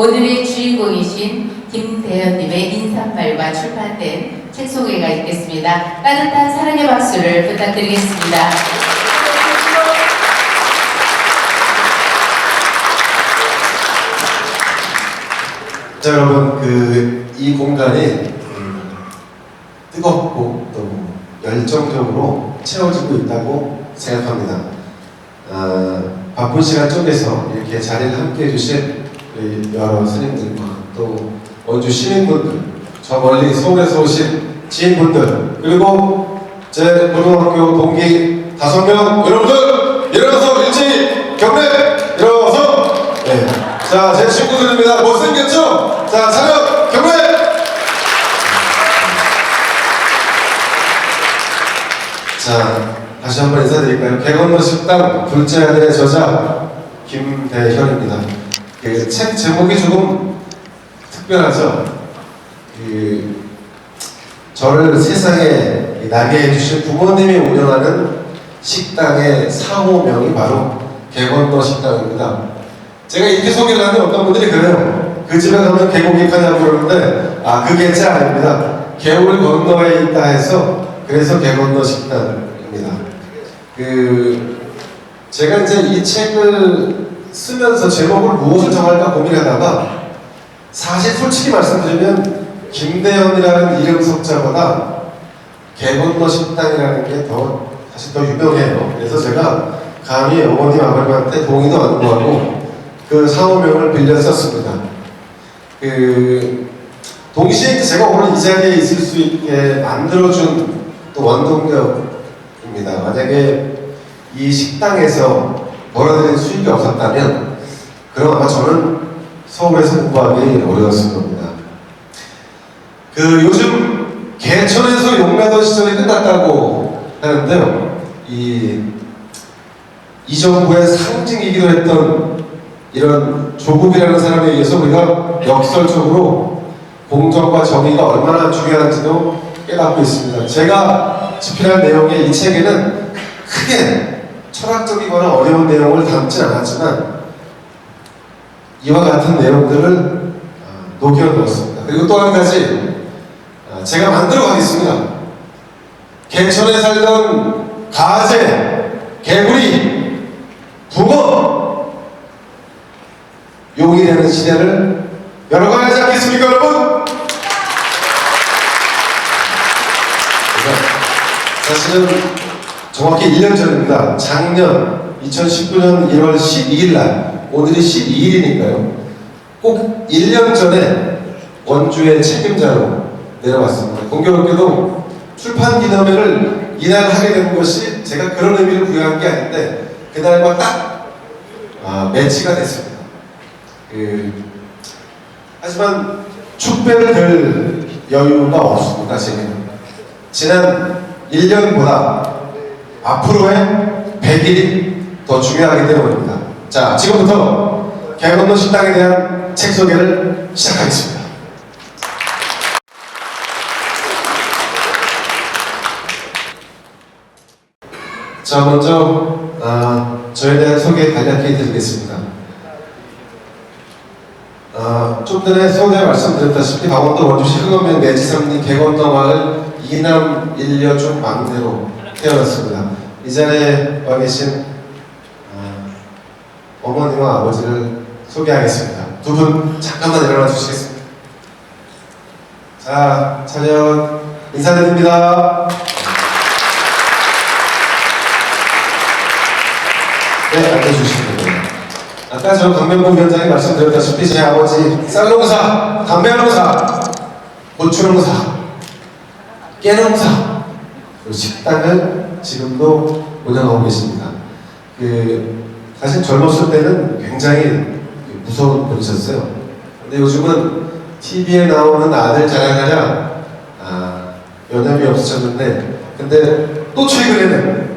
오늘의 주인공이신 김대현님의 인사말과 출판된 책 소개가 있겠습니다. 따뜻한 사랑의 박수를 부탁드리겠습니다. 자 여러분 그 이 공간이 음, 뜨겁고 또 열정적으로 채워지고 있다고 생각합니다. 아, 바쁜 시간 쪽에서 이렇게 자리를 함께 해주신 여러 스님들과 또 원주 시민분들, 저 멀리 서울에서 오신 지인분들 그리고 제 고등학교 동기 다섯 명 여러분들 일어나서 일찍 경례 일어나서 네. 자, 제 친구들입니다. 못생겼죠? 자, 차렷, 경례! 자, 다시 한번 인사드릴까요? 개건너 식당 둘째 아들의 저자 김대현입니다. 그 책 제목이 조금 특별하죠? 그 저를 세상에 나게 해주신 부모님이 운영하는 식당의 상호명이 바로 개건너 식당입니다. 제가 이렇게 소개를 하면 어떤 분들이 그래요. 그 집에 가면 개고기 파냐고 그러는데 아 그게 제 아닙니다. 개울 건너에 있다 해서 그래서 개건너 식당입니다. 그 제가 이제 이 책을 쓰면서 제목을 무엇을 정할까 고민하다가 사실 솔직히 말씀드리면 김대현이라는 이름 석자보다 개건너 식당이라는 게 더 사실 더 유명해요. 그래서 제가 감히 어머님 아버님한테 동의도 안 구하고 그 상호명을 빌려 썼습니다. 그 동시에 제가 오늘 이 자리에 있을 수 있게 만들어준 또 원동력입니다. 만약에 이 식당에서 벌어들인 수익이 없었다면 그럼 아마 저는 서울에서 공부하기 어려웠을 겁니다. 그 요즘 개천에서 용나던 시절이 끝났다고 하는데요. 이, 이 정부의 상징이기도 했던 이런 조국이라는 사람에 의해서 우리가 역설적으로 공정과 정의가 얼마나 중요한지도 깨닫고 있습니다. 제가 집필한 내용의 이 책에는 크게 철학적이거나 어려운 내용을 담진 않았지만 이와 같은 내용들을 아, 녹여 넣었습니다. 그리고 또 한 가지 아, 제가 만들어 가겠습니다. 개천에 살던 가재, 개구리, 붕어 용이 되는 시대를 열어가야지 않겠습니까, 여러분? 사실은 정확히 1년 전입니다. 작년 2019년 1월 12일 날, 오늘이 12일이니까요. 꼭 1년 전에 원주의 책임자로 내려왔습니다. 공교롭게도 출판 기념회를 이날 하게 된 것이 제가 그런 의미를 부여한 게 아닌데, 그날과 딱 아, 매치가 됐습니다. 그, 하지만 축배를 들 여유가 없습니다, 지금. 지난 1년보다 앞으로의 100일이 더 중요하기 때문입니다. 자, 지금부터 개건너 식당에 대한 책 소개를 시작하겠습니다. 자, 먼저 아, 저에 대한 소개 간략히 드리겠습니다. 아, 좀 전에 서울에 말씀드렸다시피 강원도 원주시 흥원면 내지삼리 개건너 마을 이남 일녀중 막내로 태어났습니다. 이 자리에 와 계신 아, 어머니와 아버지를 소개하겠습니다. 두 분 잠깐만 일어나 주시겠습니다. 자, 차렷 인사드립니다. 네, 앉아주시면 됩니다. 아까 저 강명봉 위원장이 말씀드렸다시피 제 아버지 쌀농사, 담배농사, 고추농사, 깨농사, 식당을 지금도 운영하고 계십니다. 그 사실 젊었을 때는 굉장히 무서운 분이셨어요. 근데 요즘은 TV에 나오는 아들 자랑하냐 아, 여념이 없으셨는데 근데 또 최근에는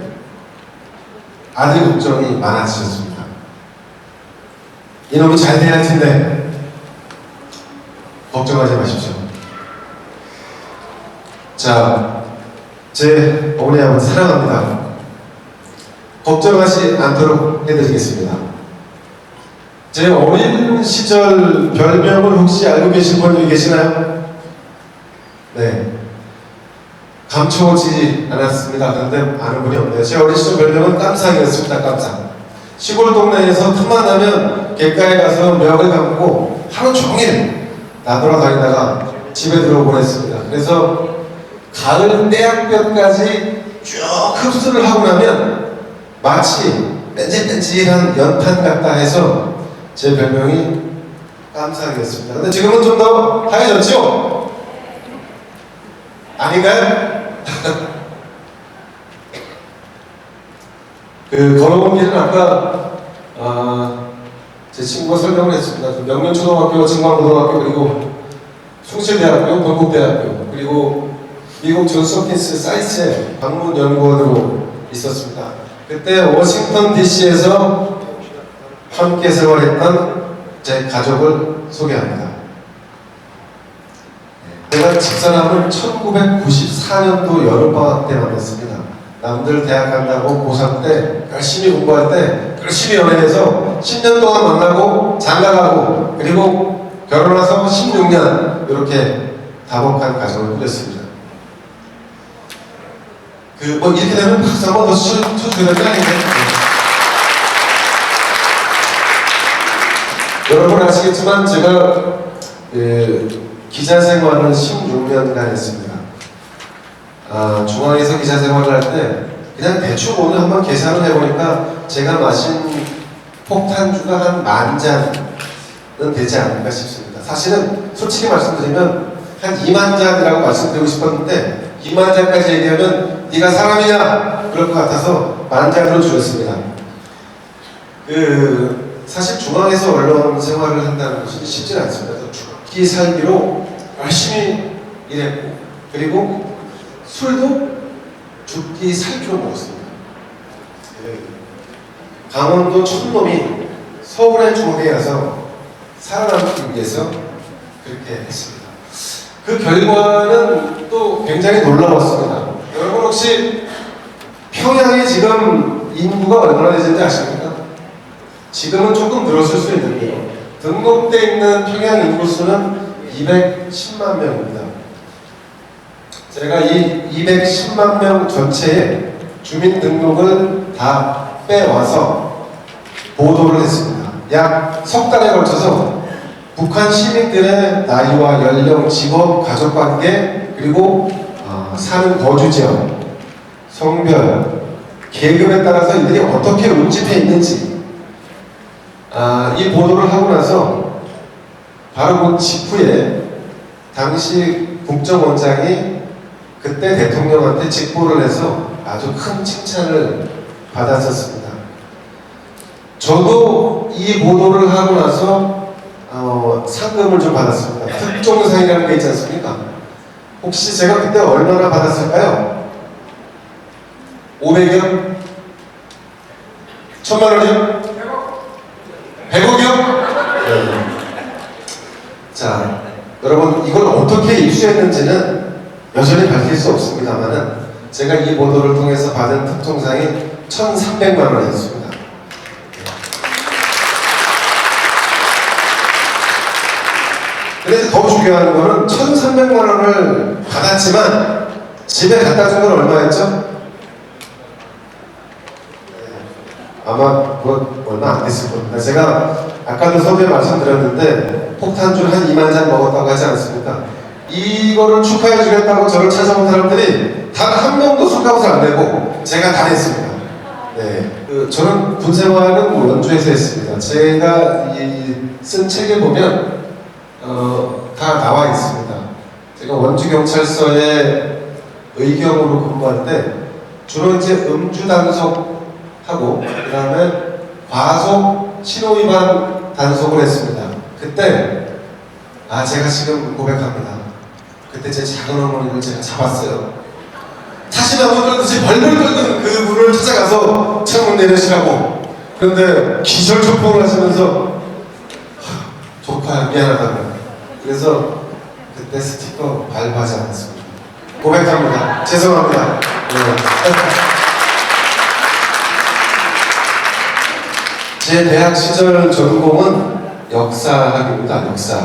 아들 걱정이 많아지셨습니다. 이놈이 잘 돼야 할 텐데 걱정하지 마십시오. 자, 제 어머니 아버지 사랑합니다. 걱정하지 않도록 해드리겠습니다. 제 어린 시절 별명을 혹시 알고 계신 분이 계시나요? 네. 감춰오지 않았습니다. 그런데 아는 분이 없네요. 제 어린 시절 별명은 깜상이었습니다. 깜상. 시골 동네에서 틈만 나면 갯가에 가서 멱을 감고 하루 종일 나돌아다니다가 집에 들어오곤 했습니다. 그래서 가을 떼약볕까지 쭉 흡수를 하고 나면 마치 뺀질뺀질한 연탄 같다 해서 제 별명이 깜상이었습니다. 근데 지금은 좀 더 하얘졌죠? 아닌가요? 그 걸어온 길은 아까 아, 제 친구가 설명을 했습니다. 그 명륜초등학교, 증광고등학교 그리고 숭실대학교, 건국대학교 그리고 미국 존스 홉킨스 사이츠의 방문 연구원으로 있었습니다. 그때 워싱턴 DC에서 함께 생활했던 제 가족을 소개합니다. 제가 집사람을 1994년도 여름방학 때 만났습니다. 남들 대학 간다고 고3 때 열심히 공부할 때 열심히 연애해서 10년 동안 만나고 장가가고 그리고 결혼해서 16년 이렇게 다복한 가정을 꾸렸습니다. 그뭐 이렇게 되면 박수 한번 더 쳐주셔야 되는? 네. 여러분 아시겠지만 제가 그 기자 생활을 16년간 했습니다. 아, 중앙에서 기자 생활을 할 때 그냥 대충 오늘 한번 계산을 해보니까 제가 마신 폭탄주가 한 만 잔은 되지 않을까 싶습니다. 사실은 솔직히 말씀드리면 한 2만 잔이라고 말씀드리고 싶었는데 2만 잔까지 얘기하면 네가 사람이냐 그럴 것 같아서 만 잔으로 줄였습니다. 그 사실 중앙에서 언론 생활을 한다는 것은 쉽지 않습니다. 죽기 살기로 열심히 일했고 그리고 술도 죽기 살기로 먹었습니다. 예. 강원도 촌놈이 서울의 주먹에 가서 살아남기 위해서 그렇게 했습니다. 그 결과는 또 굉장히 놀라웠습니다. 여러분 혹시 평양이 지금 인구가 얼마나 되는지 아십니까? 지금은 조금 늘었을 수 있는데요. 등록돼 있는 평양 인구 수는 210만 명입니다. 제가 이 210만 명 전체의 주민 등록을 다 빼와서 보도를 했습니다. 약 석 달에 걸쳐서 북한 시민들의 나이와 연령, 직업, 가족관계, 그리고 어, 사는 거주 지역, 성별, 계급에 따라서 이들이 어떻게 운집해 있는지 아, 이 보도를 하고 나서 바로 그 직후에 당시 국정원장이 그때 대통령한테 직보를 해서 아주 큰 칭찬을 받았었습니다. 저도 이 보도를 하고 나서 어, 상금을 좀 받았습니다. 특종상이라는 게 있지 않습니까? 혹시 제가 그때 얼마나 받았을까요? 500여? 천만 원이요? 100억이요? 네. 자, 여러분 이걸 어떻게 입수했는지는 여전히 밝힐 수 없습니다만은 제가 이 보도를 통해서 받은 특종상이 1,300만 원이었습니다. 근데 더 중요한 거는 1,300만 원을 받았지만 집에 갖다 준 건 얼마였죠? 아마 그건 얼마 안 됐을 겁니다. 제가 아까도 섭외 말씀드렸는데 폭탄주를 한 2만 잔 먹었다고 하지 않습니까? 이거를 축하해 주겠다고 저를 찾아온 사람들이 단 한 명도 술값을 안 내고 제가 다 냈습니다. 네, 그 저는 군 생활은 원주에서 했습니다. 제가 이쓴 책에 보면 어, 다 나와 있습니다. 제가 원주 경찰서에 의경으로 때 주로 이제 음주 단속하고 그다음에 과속 신호 위반 단속을 했습니다. 그때 아 제가 지금 고백합니다. 그때 제 작은 어머니를 제가 잡았어요. 사실은 떨듯이 벌벌 떨던 그분을 찾아가서 창문 내려시라고 그런데 기절초풍을 하시면서 하, 조카 미안하다고 그래서 그때 스티커 발부하지 않았습니다. 고백합니다. 죄송합니다. 네. 제 대학 시절 전공은 역사학입니다. 역사.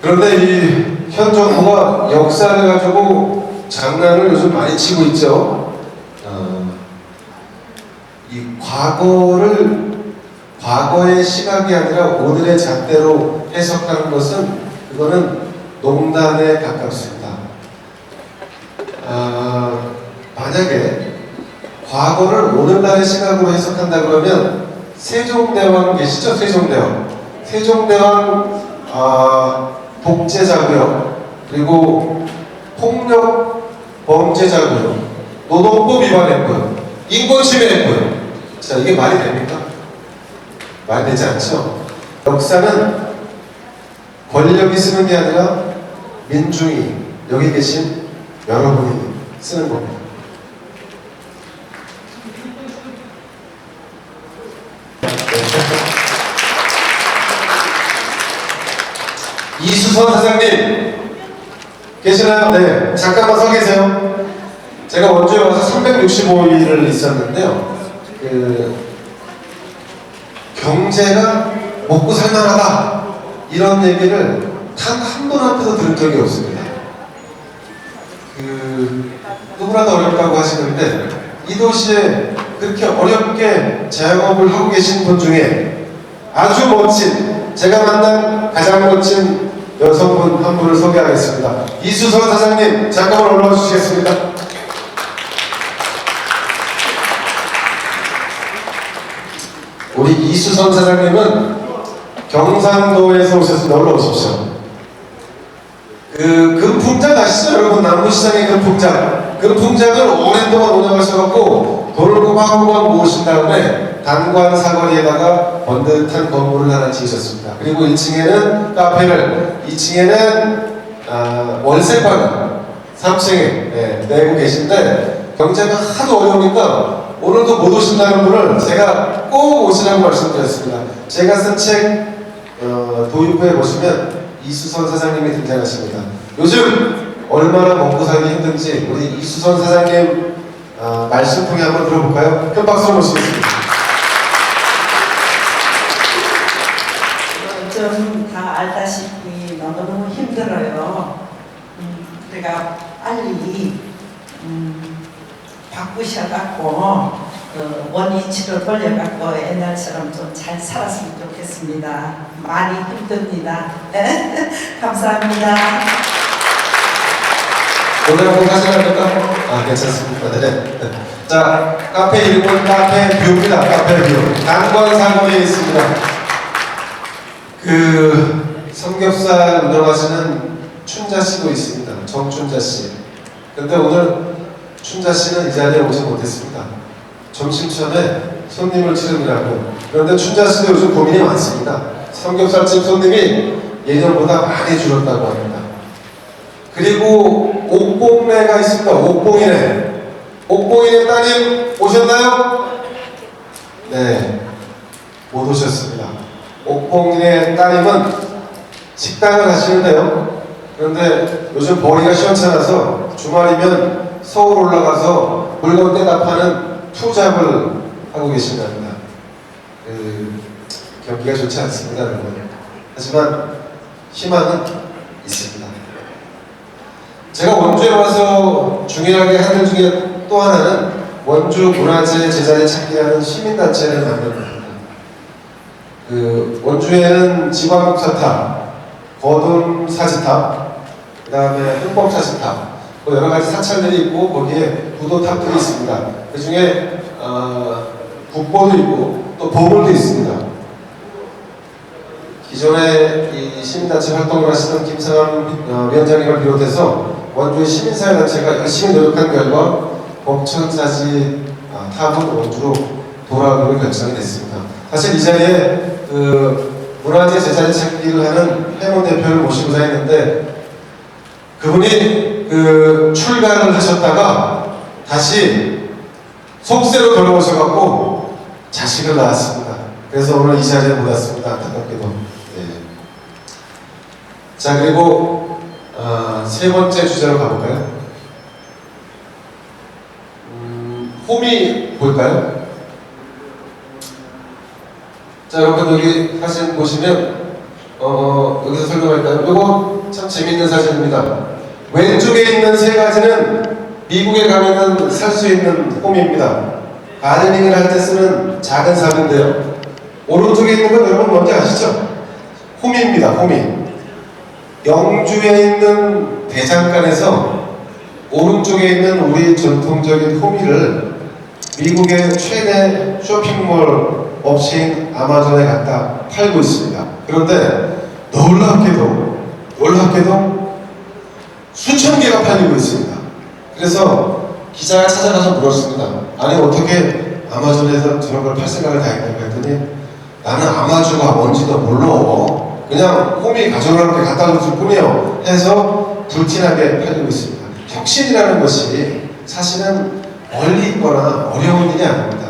그런데 이 현 정부가 역사를 가지고 장난을 요즘 많이 치고 있죠. 어, 이 과거를 과거의 시각이 아니라 오늘의 잣대로 해석하는 것은 그거는 농단에 가깝습니다. 아, 만약에 과거를 오늘날의 시각으로 해석한다 그러면 세종대왕 계시죠? 세종대왕. 세종대왕 아, 독재자고요. 그리고 폭력 범죄자고요. 노동법 위반했고요. 인권 침해했고요. 자, 이게 말이 됩니까? 말 되지 않죠? 역사는 권력이 쓰는 게 아니라 민중이 여기 계신 여러분이 쓰는 겁니다. 이수선 사장님 계시나요? 네, 잠깐만 서 계세요. 제가 원주에 와서 365일을 있었는데요. 그 경제가 먹고 살만하다 이런 얘기를 단 한 분한테도 들은 적이 없습니다. 그 누구라도 어렵다고 하시는데 이 도시에 그렇게 어렵게 자영업을 하고 계신 분 중에 아주 멋진 제가 만난 가장 멋진 여성분 한 분을 소개하겠습니다. 이수선 사장님 잠깐만 올라와 주시겠습니다. 우리 이수선 사장님은 경상도에서 오셨습니다. 올라오십시오. 그 금풍장 아시죠? 여러분 남부시장의 금풍장 금풍장을 오랜 동안 운영하셔갖고 돈을 꼬박꼬박 모으신 다음에 단관 사거리에다가 번듯한 건물을 하나 지으셨습니다. 그리고 1층에는 카페를 2층에는 아, 월세방을 3층에 네, 내고 계신데 경제가 하도 어려우니까 오늘도 못 오신다는 분을 제가 꼭 오시라고 말씀드렸습니다. 제가 쓴책 어, 도입부에 보시면 이수선 사장님이 등장하십니다. 요즘 얼마나 먹고 살기 힘든지 우리 이수선 사장님 어, 말씀 통해 한번 들어볼까요? 큰 박수로 모시겠습니다. 요즘 다 알다시피 너무너무 힘들어요. 음, 우리가 빨리 음, 바꾸셔갖고 그 원위치로 돌려갖고 옛날처럼 좀 잘 살았으면 좋겠습니다. 많이 힘듭니다. 감사합니다. 오늘 한번 하시랍니까? 아 괜찮습니다. 네. 자 카페 이름은 카페 뷰입니다. 카페 뷰. 단관 사거리에 있습니다. 그 삼겹살 운영하시는 춘자 씨도 있습니다. 정춘자 씨. 근데 오늘 춘자 씨는 이 자리에 오지 못했습니다. 점심전에 손님을 치르느라고. 그런데 춘자 씨도 요즘 고민이 많습니다. 삼겹살집 손님이 예년보다 많이 줄었다고 합니다. 그리고 옥봉래가 있습니다. 옥봉이네. 옥봉이네 따님 오셨나요? 네, 못 오셨습니다. 옥봉이네 따님은 식당을 하시는데요. 그런데 요즘 벌이가 시원찮아서 주말이면 서울 올라가서 물건 파는 투잡을 하고 계신답니다. 그, 경기가 좋지 않습니다, 여러분. 하지만 희망은 있습니다. 제가 원주에 와서 중요하게 하는 일 중에 또 하나는 원주 문화재 제자리 찾기라는 시민단체를 만듭니다. 그 원주에는 지방사탑, 거둔 사지탑, 그 다음에 흥법 사지탑, 뭐 여러 가지 사찰들이 있고 거기에 부도 탑들이 있습니다. 그 중에 어, 국보도 있고 또 보물도 있습니다. 기존에 이 시민단체 활동을 하시던 김상함 어, 위원장님을 비롯해서 원주의 시민사회단체가 열심히 노력한 결과 법천사지 아, 탑은 원주로 돌아오기로 결정이 됐습니다. 사실 이 자리에 그 문화재 제자리 찾기를 하는 해모 대표를 모시고자 했는데 그분이 그 출가를 하셨다가 다시 속세로 돌아오셔갖고 자식을 낳았습니다. 그래서 오늘 이 자리에 못 왔습니다. 안타깝게도. 네. 자 그리고 아, 세 번째 주제로 가볼까요? 음, 홈이 볼까요? 자, 여러분 여기 사진 보시면 어, 여기서 설명할까요? 이거 참 재밌는 사진입니다. 왼쪽에 있는 세 가지는 미국에 가면은 살 수 있는 홈입니다. 가드닝을 할 때 쓰는 작은 삽인데요. 오른쪽에 있는 건 여러분 뭔지 아시죠? 홈입니다. 홈이. 영주에 있는 대장간에서 오른쪽에 있는 우리 전통적인 호미를 미국의 최대 쇼핑몰 업체인 아마존에 갖다 팔고 있습니다. 그런데 놀랍게도 놀랍게도 수천 개가 팔리고 있습니다. 그래서 기자가 찾아가서 물었습니다. 아니 어떻게 아마존에서 저런 걸 팔 생각을 다 했냐고 했더니 나는 아마존가 뭔지도 몰라. 그냥 홈이 가져가는 게 갖다 줄 뿐이에요. 해서 불티나게 팔리고 있습니다. 혁신이라는 것이 사실은 멀리 있거나 어려운 일이 아닙니다.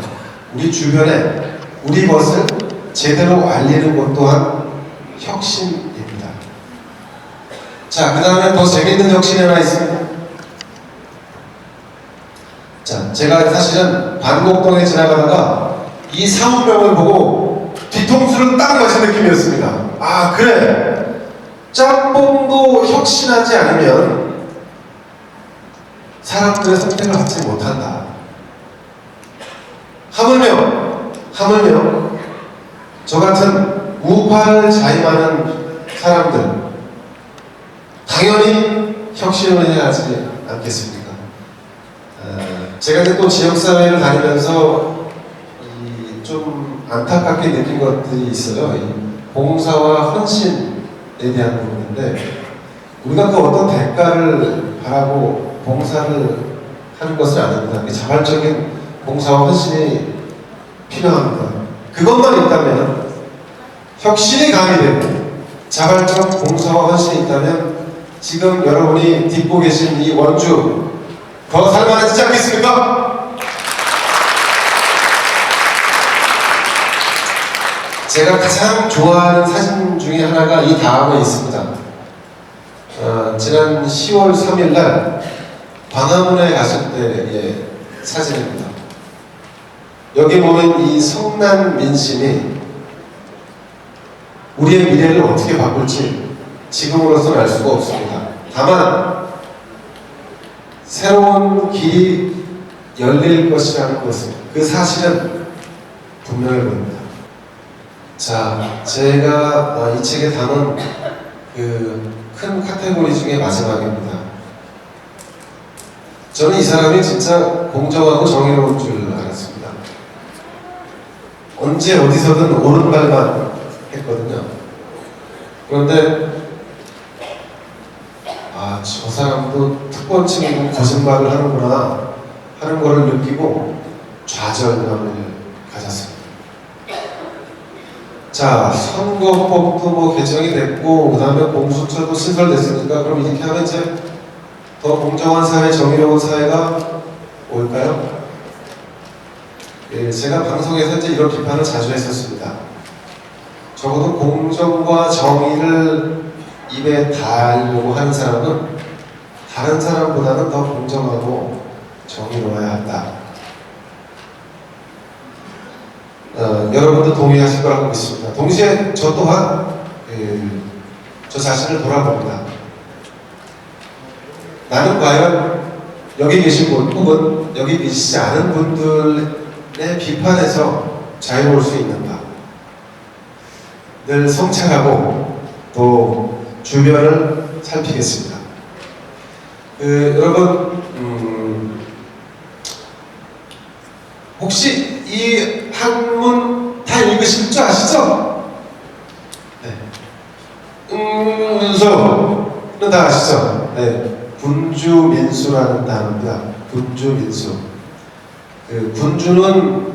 우리 주변에 우리 것을 제대로 알리는 것 또한 혁신입니다. 자, 그 다음에 더 재밌는 혁신이 하나 있습니다. 자, 제가 사실은 반곡동에 지나가다가 이 사무병을 보고 뒤통수를 딱 맞은 느낌이었습니다. 아, 그래. 짬뽕도 혁신하지 않으면 사람들의 선택을 받지 못한다. 하물며, 하물며, 저 같은 우파를 자임하는 사람들, 당연히 혁신을 해야 하지 않겠습니까? 아, 제가 이제 또 지역사회를 다니면서 이좀 안타깝게 느낀 것들이 있어요. 이 봉사와 헌신에 대한 부분인데, 우리가 그 어떤 대가를 바라고 봉사를 하는 것은 아닙니다. 이 자발적인 봉사와 헌신이 필요합니다. 그것만 있다면 혁신이 가미되고 자발적 봉사와 헌신이 있다면 지금 여러분이 딛고 계신 이 원주 더 살만해지지 않겠습니까? 제가 가장 좋아하는 사진 중에 하나가 이 다음에 있습니다. 어, 지난 10월 3일 날 광화문에 갔을 때의 사진입니다. 여기 보면 이 성난 민심이 우리의 미래를 어떻게 바꿀지 지금으로서는 알 수가 없습니다. 다만 새로운 길이 열릴 것이라는 것은 그 사실은 분명해 보입니다. 자, 제가 어, 이 책에 담은 그 큰 카테고리 중에 마지막입니다. 저는 이 사람이 진짜 공정하고 정의로운 줄 알았습니다. 언제 어디서든 말만 했거든요. 그런데 아, 저 사람도 특권층이고 거짓말을 하는구나 하는 것을 느끼고 좌절감을 가졌습니다. 자, 선거법도 뭐 개정이 됐고, 그 다음에 공수처도 신설됐으니까, 그럼 이렇게 하면 이제 더 공정한 사회, 정의로운 사회가 올까요? 예, 제가 방송에서 이제 이런 비판을 자주 했었습니다. 적어도 공정과 정의를 입에 달려고 하는 사람은 다른 사람보다는 더 공정하고 정의로워야 한다. 어, 여러분도 동의하실 거라고 믿습니다. 동시에 저 또한 그, 저 자신을 돌아봅니다. 나는 과연 여기 계신 분 혹은 여기 계시지 않은 분들의 비판에서 자유로울 수 있는가? 늘 성찰하고 또 주변을 살피겠습니다. 그, 여러분 음, 혹시 이 한문 다 읽으실 줄 아시죠? 네. 음문서는 다 아시죠? 네. 군주민수라는 단어입니다. 군주민수. 그 군주는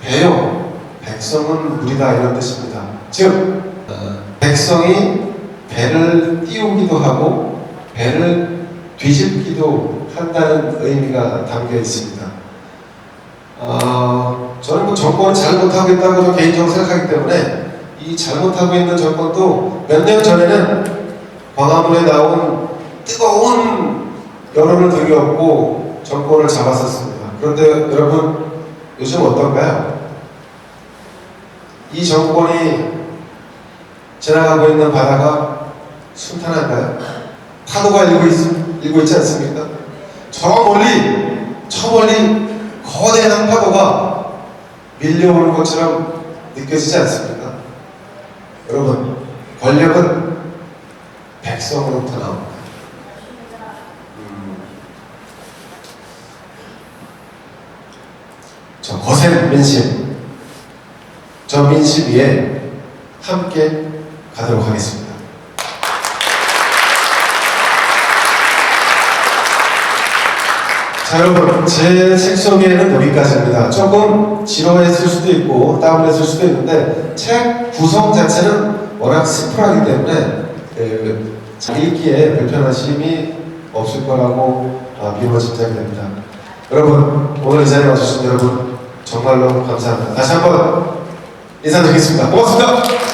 배요, 백성은 무리다 이런 뜻입니다. 즉 어, 백성이 배를 띄우기도 하고 배를 뒤집기도 한다는 의미가 담겨 있습니다. 어, 저는 뭐 정권을 잘못하겠다고 저 개인적으로 생각하기 때문에 이 잘못하고 있는 정권도 몇 년 전에는 광화문에 나온 뜨거운 여론을 들이었고 정권을 잡았었습니다. 그런데 여러분 요즘 어떤가요? 이 정권이 지나가고 있는 바다가 순탄한가요? 파도가 일고, 있, 일고 있지 않습니까? 저 멀리, 저 멀리 거대한 파도가 밀려오는 것처럼 느껴지지 않습니까? 여러분, 권력은 백성으로부터 나옵니다. 음, 저 거센 민심, 저 민심 위에 함께 가도록 하겠습니다. 자 여러분 제 책 소개는 여기까지입니다. 조금 지루했을 수도 있고 다운했을 수도 있는데 책 구성 자체는 워낙 심플하기 때문에 그, 읽기에 불편하심이 없을 거라고 아, 미루어 짐작이 됩니다. 여러분 오늘 이 자리에 와주신 여러분 정말로 감사합니다. 다시 한번 인사드리겠습니다. 고맙습니다.